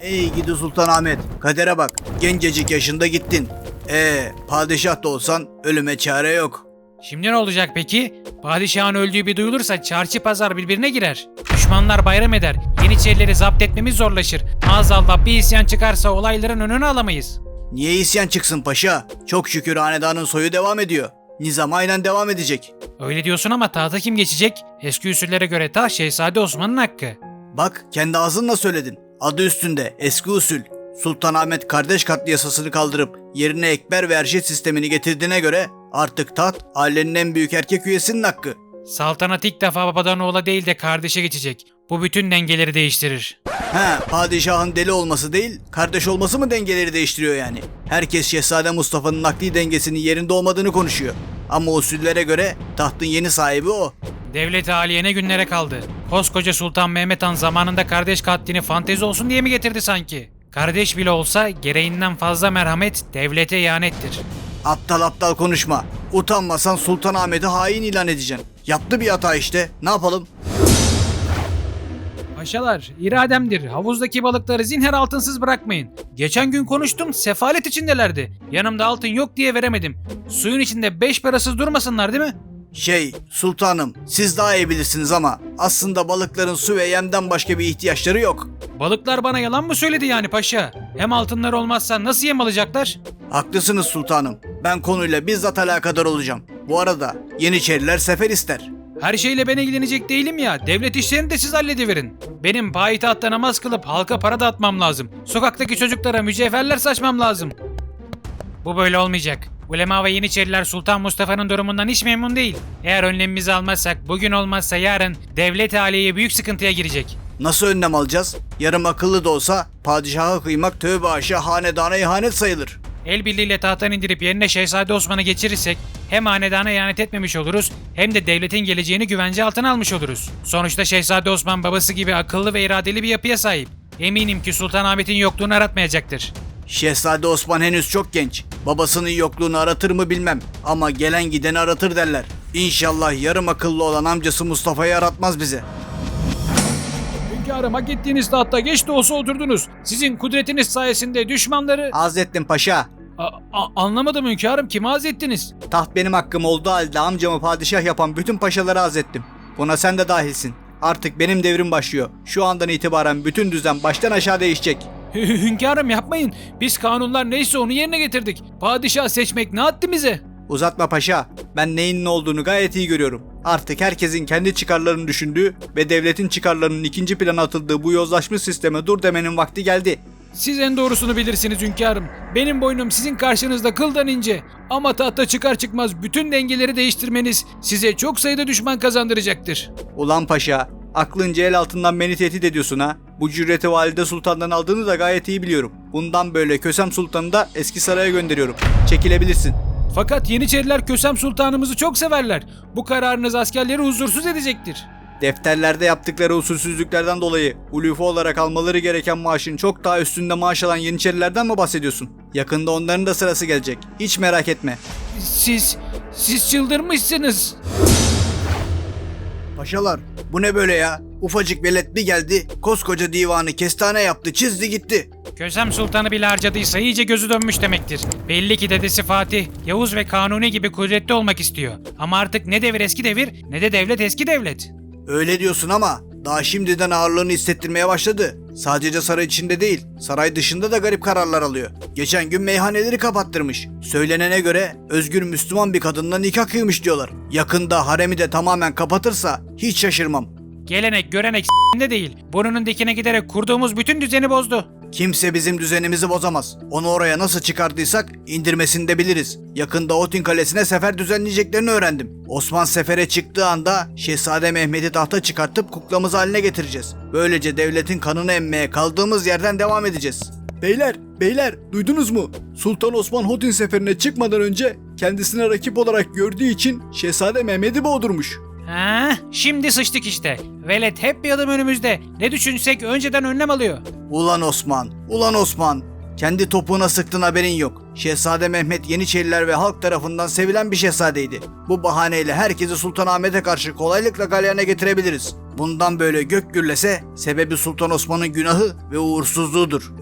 Ey gidi Sultanahmet, kadere bak. Gencecik yaşında gittin. Ee, padişah da olsan ölüme çare yok. Şimdi ne olacak peki? Padişahın öldüğü bir duyulursa çarşı pazar birbirine girer. Düşmanlar bayram eder. Yeniçerileri zapt etmemiz zorlaşır. Maazallah bir isyan çıkarsa olayların önünü alamayız. Niye isyan çıksın paşa? Çok şükür hanedanın soyu devam ediyor. Nizam aynen devam edecek. Öyle diyorsun ama tahta kim geçecek? Eski usullere göre taht Şehzade Osman'ın hakkı. Bak kendi ağzınla söyledin. Adı üstünde eski usul. Sultanahmet kardeş katlı yasasını kaldırıp yerine ekber ve erşit sistemini getirdiğine göre artık taht ailenin en büyük erkek üyesinin hakkı. Saltanat ilk defa babadan oğula değil de kardeşe geçecek. Bu bütün dengeleri değiştirir. He, padişahın deli olması değil, kardeş olması mı dengeleri değiştiriyor yani? Herkes Şehzade Mustafa'nın nakli dengesinin yerinde olmadığını konuşuyor. Ama usullere göre tahtın yeni sahibi o. Devlet aliye ne günlere kaldı. Koskoca Sultan Mehmet Han zamanında kardeş katlini fantezi olsun diye mi getirdi sanki? Kardeş bile olsa gereğinden fazla merhamet devlete ihanettir. Aptal aptal konuşma. Utanmasan Sultanahmet'i hain ilan edeceksin. Yaptı bir hata işte. Ne yapalım? Paşalar, irademdir. Havuzdaki balıkları zinher altınsız bırakmayın. Geçen gün konuştum, sefalet içindelerdi. Yanımda altın yok diye veremedim. Suyun içinde beş parasız durmasınlar değil mi? Şey, sultanım, siz daha iyi bilirsiniz ama aslında balıkların su ve yemden başka bir ihtiyaçları yok. Balıklar bana yalan mı söyledi yani paşa? Hem altınlar olmazsa nasıl yem alacaklar? Haklısınız sultanım. Ben konuyla bizzat alakadar olacağım. Bu arada Yeniçeriler sefer ister. Her şeyle ben ilgilenecek değilim ya. Devlet işlerini de siz hallediverin. Benim payitahtta namaz kılıp halka para dağıtmam lazım. Sokaktaki çocuklara mücevherler saçmam lazım. Bu böyle olmayacak. Ulema ve Yeniçeriler Sultan Mustafa'nın durumundan hiç memnun değil. Eğer önlemimizi almazsak bugün olmazsa yarın devlet aliye büyük sıkıntıya girecek. Nasıl önlem alacağız? Yarım akıllı da olsa padişaha kıymak tövbe aşağı hanedana ihanet sayılır. El birliğiyle tahttan indirip yerine Şehzade Osman'ı geçirirsek hem hanedana ihanet etmemiş oluruz hem de devletin geleceğini güvence altına almış oluruz. Sonuçta Şehzade Osman babası gibi akıllı ve iradeli bir yapıya sahip. Eminim ki Sultanahmet'in yokluğunu aratmayacaktır. Şehzade Osman henüz çok genç. Babasının yokluğunu aratır mı bilmem ama gelen gideni aratır derler. İnşallah yarım akıllı olan amcası Mustafa'yı aratmaz bize. Hünkârım hak ettiğiniz tahta geç de olsa oturdunuz. Sizin kudretiniz sayesinde düşmanları... Hazrettin Paşa, A- a- anlamadım hünkârım haz ettiniz? taht benim hakkım olduğu halde amcamı padişah yapan bütün paşaları hazrettim. Buna sen de dahilsin. Artık benim devrim başlıyor. Şu andan itibaren bütün düzen baştan aşağı değişecek. Hü- Hünkârım yapmayın. Biz kanunlar neyse onu yerine getirdik. Padişah seçmek ne haddimize? Uzatma paşa. Ben neyin ne olduğunu gayet iyi görüyorum. Artık herkesin kendi çıkarlarını düşündüğü ve devletin çıkarlarının ikinci plana atıldığı bu yozlaşmış sisteme dur demenin vakti geldi. Siz en doğrusunu bilirsiniz hünkârım. Benim boynum sizin karşınızda kıldan ince. Ama tahta çıkar çıkmaz bütün dengeleri değiştirmeniz size çok sayıda düşman kazandıracaktır. Ulan paşa, aklınca el altından beni tehdit ediyorsun ha. Bu cüreti valide sultandan aldığını da gayet iyi biliyorum. Bundan böyle Kösem Sultan'ı da eski saraya gönderiyorum. Çekilebilirsin. Fakat Yeniçeriler Kösem Sultanımızı çok severler. Bu kararınız askerleri huzursuz edecektir. Defterlerde yaptıkları usulsüzlüklerden dolayı ulufu olarak almaları gereken maaşın çok daha üstünde maaş alan Yeniçerilerden mi bahsediyorsun? Yakında onların da sırası gelecek. Hiç merak etme. Siz, siz çıldırmışsınız. Paşalar bu ne böyle ya? Ufacık velet bir geldi, koskoca divanı kestane yaptı, çizdi gitti. Kösem Sultanı bile harcadıysa iyice gözü dönmüş demektir. Belli ki dedesi Fatih, Yavuz ve Kanuni gibi kudretli olmak istiyor. Ama artık ne devir eski devir ne de devlet eski devlet. Öyle diyorsun ama daha şimdiden ağırlığını hissettirmeye başladı. Sadece saray içinde değil, saray dışında da garip kararlar alıyor. Geçen gün meyhaneleri kapattırmış. Söylenene göre özgür Müslüman bir kadınla nikah kıymış diyorlar. Yakında haremi de tamamen kapatırsa hiç şaşırmam. Gelenek görenek s**inde değil. Burnunun dikine giderek kurduğumuz bütün düzeni bozdu. Kimse bizim düzenimizi bozamaz. Onu oraya nasıl çıkardıysak indirmesini de biliriz. Yakında Otin Kalesi'ne sefer düzenleyeceklerini öğrendim. Osman sefere çıktığı anda Şehzade Mehmet'i tahta çıkartıp kuklamız haline getireceğiz. Böylece devletin kanını emmeye kaldığımız yerden devam edeceğiz. Beyler, beyler duydunuz mu? Sultan Osman Hotin seferine çıkmadan önce kendisine rakip olarak gördüğü için Şehzade Mehmet'i boğdurmuş. Ha, şimdi sıçtık işte. Velet hep bir adım önümüzde. Ne düşünsek önceden önlem alıyor. Ulan Osman, ulan Osman. Kendi topuğuna sıktın haberin yok. Şehzade Mehmet Yeniçeriler ve halk tarafından sevilen bir şehzadeydi. Bu bahaneyle herkesi Sultanahmet'e karşı kolaylıkla galyana getirebiliriz. Bundan böyle gök gürlese sebebi Sultan Osman'ın günahı ve uğursuzluğudur.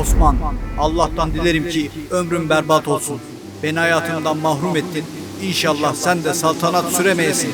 Osman, Allah'tan dilerim ki ömrüm berbat olsun. Beni hayatından mahrum ettin. İnşallah sen de saltanat süremeyesin.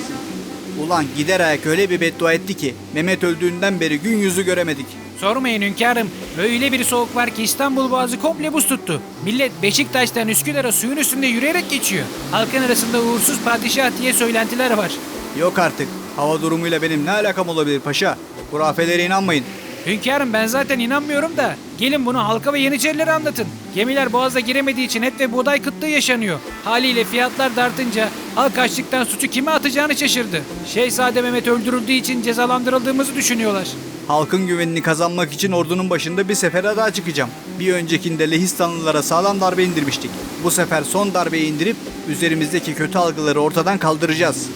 Ulan gider ayak öyle bir beddua etti ki Mehmet öldüğünden beri gün yüzü göremedik. Sormayın hünkârım. Öyle bir soğuk var ki İstanbul Boğazı komple buz tuttu. Millet Beşiktaş'tan Üsküdar'a suyun üstünde yürüyerek geçiyor. Halkın arasında uğursuz padişah diye söylentiler var. Yok artık. Hava durumuyla benim ne alakam olabilir paşa? Hurafelere inanmayın. Hünkârım ben zaten inanmıyorum da. Gelin bunu halka ve yeniçerilere anlatın. Gemiler boğaza giremediği için et ve buğday kıtlığı yaşanıyor. Haliyle fiyatlar da artınca halk açlıktan suçu kime atacağını şaşırdı. Şehzade Mehmet öldürüldüğü için cezalandırıldığımızı düşünüyorlar. Halkın güvenini kazanmak için ordunun başında bir sefere daha çıkacağım. Bir öncekinde Lehistanlılara sağlam darbe indirmiştik. Bu sefer son darbeyi indirip üzerimizdeki kötü algıları ortadan kaldıracağız.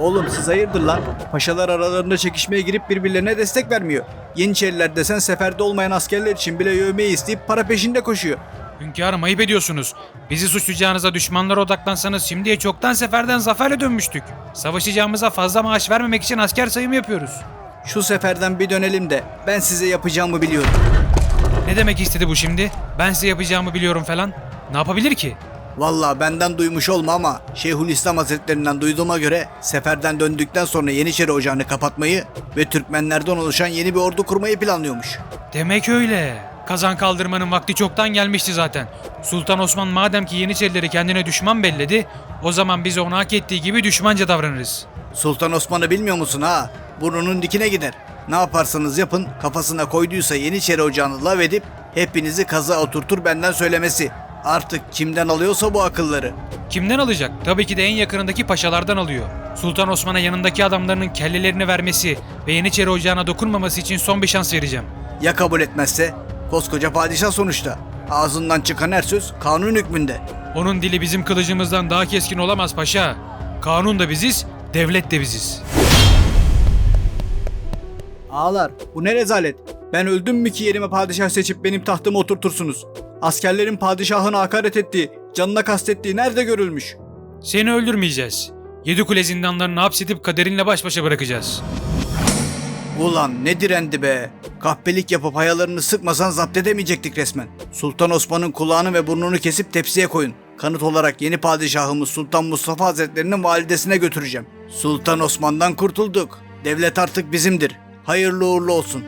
Oğlum siz hayırdır lan? Paşalar aralarında çekişmeye girip birbirlerine destek vermiyor. Yeniçeriler desen seferde olmayan askerler için bile yövmeyi isteyip para peşinde koşuyor. Hünkârım ayıp ediyorsunuz. Bizi suçlayacağınıza düşmanlara odaklansanız şimdiye çoktan seferden zaferle dönmüştük. Savaşacağımıza fazla maaş vermemek için asker sayımı yapıyoruz. Şu seferden bir dönelim de ben size yapacağımı biliyorum. Ne demek istedi bu şimdi? Ben size yapacağımı biliyorum falan. Ne yapabilir ki? Vallahi benden duymuş olma ama Şeyhülislam Hazretlerinden duyduğuma göre seferden döndükten sonra Yeniçeri Ocağı'nı kapatmayı ve Türkmenlerden oluşan yeni bir ordu kurmayı planlıyormuş. Demek öyle. Kazan kaldırmanın vakti çoktan gelmişti zaten. Sultan Osman madem ki Yeniçerileri kendine düşman belledi, o zaman biz ona hak ettiği gibi düşmanca davranırız. Sultan Osman'ı bilmiyor musun ha? Burnunun dikine gider. Ne yaparsanız yapın kafasına koyduysa Yeniçeri Ocağı'nı lav edip hepinizi kaza oturtur benden söylemesi. Artık kimden alıyorsa bu akılları. Kimden alacak? Tabii ki de en yakınındaki paşalardan alıyor. Sultan Osman'a yanındaki adamlarının kellelerini vermesi ve Yeniçeri Ocağı'na dokunmaması için son bir şans vereceğim. Ya kabul etmezse? Koskoca padişah sonuçta. Ağzından çıkan her söz kanun hükmünde. Onun dili bizim kılıcımızdan daha keskin olamaz paşa. Kanun da biziz, devlet de biziz. Ağlar, bu ne rezalet. Ben öldüm mü ki yerime padişah seçip benim tahtımı oturtursunuz? Askerlerin padişahına hakaret ettiği, canına kastettiği nerede görülmüş? Seni öldürmeyeceğiz. Yedi kule zindanlarını hapsedip kaderinle baş başa bırakacağız. Ulan ne direndi be. Kahpelik yapıp hayalarını sıkmasan zapt edemeyecektik resmen. Sultan Osman'ın kulağını ve burnunu kesip tepsiye koyun. Kanıt olarak yeni padişahımız Sultan Mustafa Hazretlerinin validesine götüreceğim. Sultan Osman'dan kurtulduk. Devlet artık bizimdir. Hayırlı uğurlu olsun.